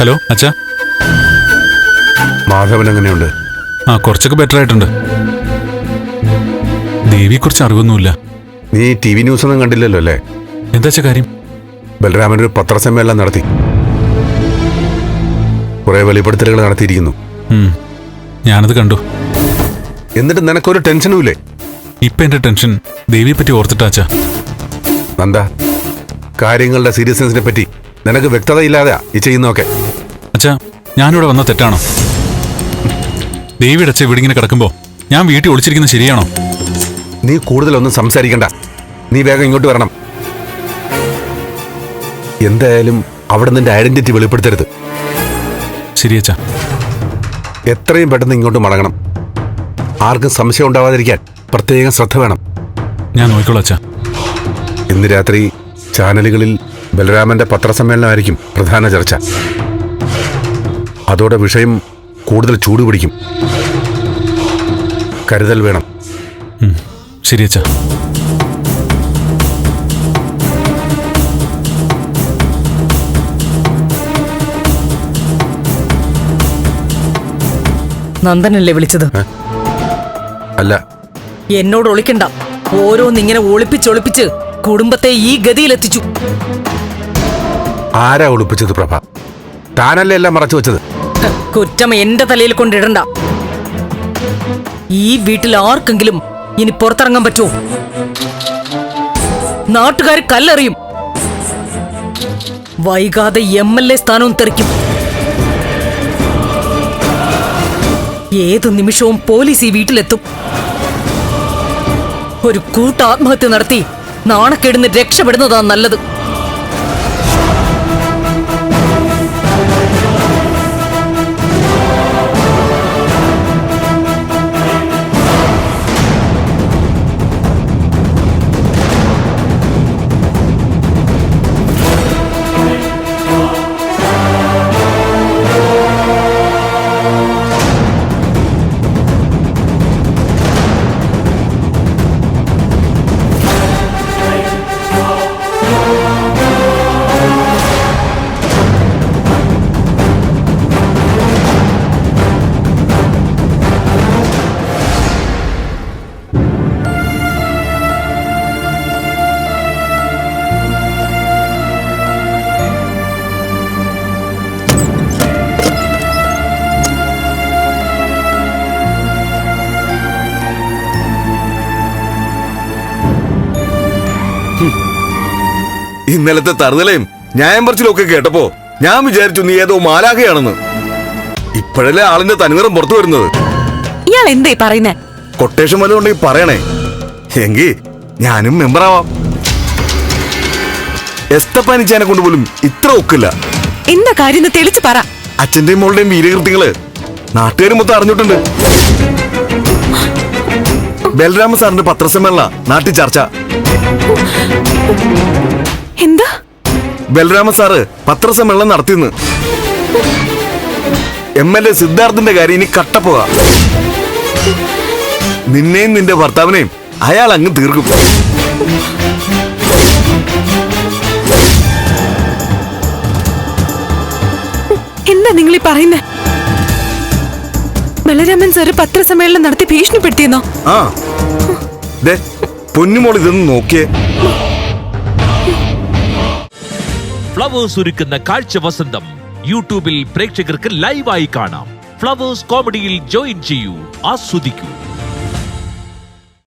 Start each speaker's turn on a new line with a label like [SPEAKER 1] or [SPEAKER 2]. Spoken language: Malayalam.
[SPEAKER 1] ഹലോ അച്ഛാ.
[SPEAKER 2] മാധവൻ എങ്ങനെയുണ്ട്?
[SPEAKER 1] ആ കുറച്ചൊക്കെ ബെറ്റർ ആയിട്ടുണ്ട്. ദേവി ദേവിയെക്കുറിച്ച് അറിവൊന്നുമില്ല.
[SPEAKER 2] നീ ടി വി ന്യൂസ് ഒന്നും കണ്ടില്ലല്ലോ അല്ലേ?
[SPEAKER 1] എന്താ അച്ഛാ കാര്യം?
[SPEAKER 2] ബലരാമൻ ഒരു പത്രസമ്മേളനം നടത്തി. കുറെ വെളിപ്പെടുത്തലുകൾ നടത്തിയിരിക്കുന്നു.
[SPEAKER 1] ഉം, ഞാനത് കണ്ടു.
[SPEAKER 2] എന്നിട്ട് നിനക്കൊരു ടെൻഷനും ഇല്ലേ?
[SPEAKER 1] ഇപ്പൊ എന്റെ ടെൻഷൻ ദേവിയെ പറ്റി ഓർത്തിട്ടാ അച്ഛാ.
[SPEAKER 2] നന്ദ കാര്യങ്ങളുടെ സീരിയസ്നെസിനെ പറ്റി നിനക്ക് വ്യക്തതയില്ലാതെയാ ഈ ചെയ്യുന്നതൊക്കെ.
[SPEAKER 1] അച്ഛാ ഞാനിവിടെ വന്ന തെറ്റാണോ? ദേവിയുടെ അച്ഛൻ ഇവിടെ ഇങ്ങനെ കിടക്കുമ്പോ ഞാൻ വീട്ടിൽ ഒളിച്ചിരിക്കുന്നത് ശരിയാണോ?
[SPEAKER 2] നീ കൂടുതലൊന്നും സംസാരിക്കണ്ട. നീ വേഗം ഇങ്ങോട്ട് വരണം. എന്തായാലും അവിടെ നിന്റെ ഐഡന്റിറ്റി വെളിപ്പെടുത്തരുത്.
[SPEAKER 1] ശരി അച്ഛാ.
[SPEAKER 2] എത്രയും പെട്ടെന്ന് ഇങ്ങോട്ട് മടങ്ങണം. ആർക്കും സംശയം ഉണ്ടാവാതിരിക്കാൻ പ്രത്യേകം ശ്രദ്ധ വേണം.
[SPEAKER 1] ഞാൻ നോക്കിക്കോളാം അച്ഛാ.
[SPEAKER 2] ഇന്ന് രാത്രി ചാനലുകളിൽ ബലരാമന്റെ പത്രസമ്മേളനമായിരിക്കും പ്രധാന ചർച്ച. അതോടെ വിഷയം കൂടുതൽ ചൂടുപിടിക്കും കരുതൽ വേണം.
[SPEAKER 1] ശരി അച്ഛാ.
[SPEAKER 3] നന്ദനല്ലേ വിളിച്ചത്?
[SPEAKER 2] അല്ല.
[SPEAKER 3] എന്നോട് ഒളിക്കണ്ട. ഓരോന്നിങ്ങനെ ഒളിപ്പിച്ചൊളിപ്പിച്ച് കുടുംബത്തെ ഈ ഗതിയിലെത്തിച്ചു.
[SPEAKER 2] ആരാ ഒളിപ്പിച്ചത് പ്രഭ? താനല്ലേ എല്ലാം മറച്ചു വെച്ചത്?
[SPEAKER 3] കുറ്റം എന്റെ തലയിൽ കൊണ്ടിടണ്ട. ഈ വീട്ടിൽ ആർക്കെങ്കിലും ഇനി പുറത്തിറങ്ങാൻ പറ്റുമോ നാട്ടുകാർ കല്ലെറിയും. വൈകാതെ എം എൽ എ സ്ഥാനവും തെറിക്കും. ഏത് നിമിഷവും പോലീസ് ഈ വീട്ടിലെത്തും. ഒരു കൂട്ടാത്മഹത്യ നടത്തി നാണക്കേടുന്ന് രക്ഷപ്പെടുന്നതാ നല്ലത്.
[SPEAKER 4] ഇന്നലത്തെ തറുതലയും ന്യായം പറച്ചിലൊക്കെ കേട്ടപ്പോ ഞാൻ വിചാരിച്ചു നീ ഏതോ മാലാഖയാണെന്ന്. ഇപ്പോഴല്ലേ ആളിന്റെ തനിനിറം പുറത്തു വരുന്നത്.
[SPEAKER 5] ഇയാൾ എന്തേ പറയുന്നേ?
[SPEAKER 4] കൊട്ടേഷൻ വല്ലതും ഉണ്ടെങ്കിൽ പറയണേ. എങ്കി ഞാനും മെമ്പറാവാം എസ്തപ്പാനിച്ചാനെ കൊണ്ട് പോലും ഇത്ര ഒക്കില്ല.
[SPEAKER 5] എന്താ കാര്യം തെളിച്ചു പറ.
[SPEAKER 4] അച്ഛന്റെയും മോളുടെയും വീരകൃത്യങ്ങൾ നാട്ടുകാരും മൊത്തം അറിഞ്ഞിട്ടുണ്ട്. ബലരാമ സാറിന്റെ പത്രസമ്മേളന നാട്ടിൽ ചർച്ച.
[SPEAKER 5] എന്താ?
[SPEAKER 4] ബലരാമ സാറ് പത്രസമ്മേളനം നടത്തിന്ന്. എം എൽ എ സിദ്ധാർത്ഥിന്റെ കാര്യം ഇനി കട്ടപ്പോക. നിന്നെയും നിന്റെ ഭർത്താവിനെയും അയാൾ അങ്ങ് തീർക്കും.
[SPEAKER 5] എന്താ നിങ്ങൾ ഈ പറയുന്നത് ബലരാമൻ സാറ് പത്രസമ്മേളനം നടത്തി ഭീഷണിപ്പെടുത്തിയെന്നോ?
[SPEAKER 4] ആ. പൊന്നുമോൾ ഇതൊന്ന് നോക്കിയേ.
[SPEAKER 6] ഫ്ലവേഴ്സ് ഒരുക്കുന്ന കാഴ്ച വസന്തം. യൂട്യൂബിൽ പ്രേക്ഷകർക്ക് ലൈവായി കാണാം. ഫ്ലവേഴ്സ് കോമഡിയിൽ ജോയിൻ ചെയ്യൂ ആസ്വദിക്കൂ.